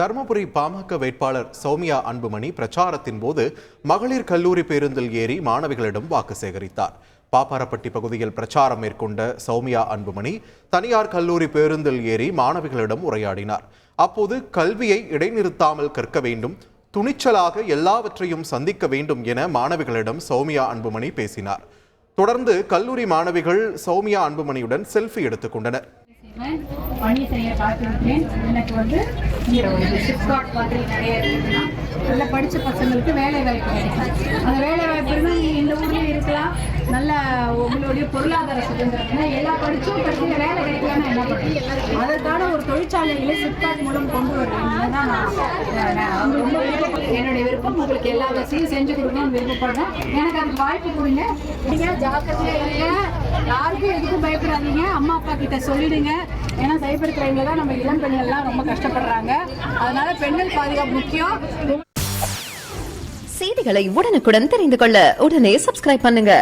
தருமபுரி பாமக வேட்பாளர் சௌமியா அன்புமணி பிரச்சாரத்தின் போது மகளிர் கல்லூரி பேருந்தில் ஏறி மாணவிகளிடம் வாக்கு சேகரித்தார். பாப்பாரப்பட்டி பகுதியில் பிரச்சாரம் மேற்கொண்ட சௌமியா அன்புமணி தனியார் கல்லூரி பேருந்தில் ஏறி மாணவிகளிடம் உரையாடினார். அப்போது கல்வியை இடைநிறுத்தாமல் கற்க வேண்டும் துணிச்சலாக எல்லாவற்றையும் சந்திக்க வேண்டும் என மாணவிகளிடம் சௌமியா அன்புமணி பேசினார். தொடர்ந்து கல்லூரி மாணவிகள் சௌமியா அன்புமணியுடன் செல்ஃபி எடுத்துக்கொண்டனர் பணி செய்ய எனக்கு வந்து ஃப்ளிப்கார்ட் மாதிரி நிறைய இருக்குன்னா நல்லா படித்த பசங்களுக்கு வேலை வாய்ப்பு கிடைக்கும் அந்த வேலை வாய்ப்பு இருந்தால் நீங்கள் இந்த ஊர்லேயும் இருக்கலாம் நல்ல உங்களுடைய பொருளாதார சுதந்திரம்னா எல்லா படித்தும் படிச்சு வேலை கிடைக்கலன்னா என்ன பண்ணுறது அதற்கான ஒரு தொழிற்சாலைகளை ஃப்ளிப்கார்ட் மூலம் கொண்டு வருவீங்க தான் நான் என்னுடைய விருப்பம் உங்களுக்கு எல்லா வசதியும் செஞ்சு கொடுக்கணும்னு விருப்பப்படுறேன். எனக்கு அதுக்கு வாய்ப்பு கொடுங்க. நீங்கள் ஜாக்கிரதையாக யாருக்கும் எதுக்கும் பயப்படாதீங்க. அம்மா அப்பா கிட்ட சொல்லிடுங்க. ஏன்னா சைபர் கிரைம்ல தான் நம்ம இளம் பெண்கள்லாம் ரொம்ப கஷ்டப்படுறாங்க. அதனால பெண்கள் பாதுகாப்பு முக்கியம். செய்திகளை உடனுக்குடன் தெரிந்து கொள்ள உடனே சப்ஸ்கிரைப் பண்ணுங்க.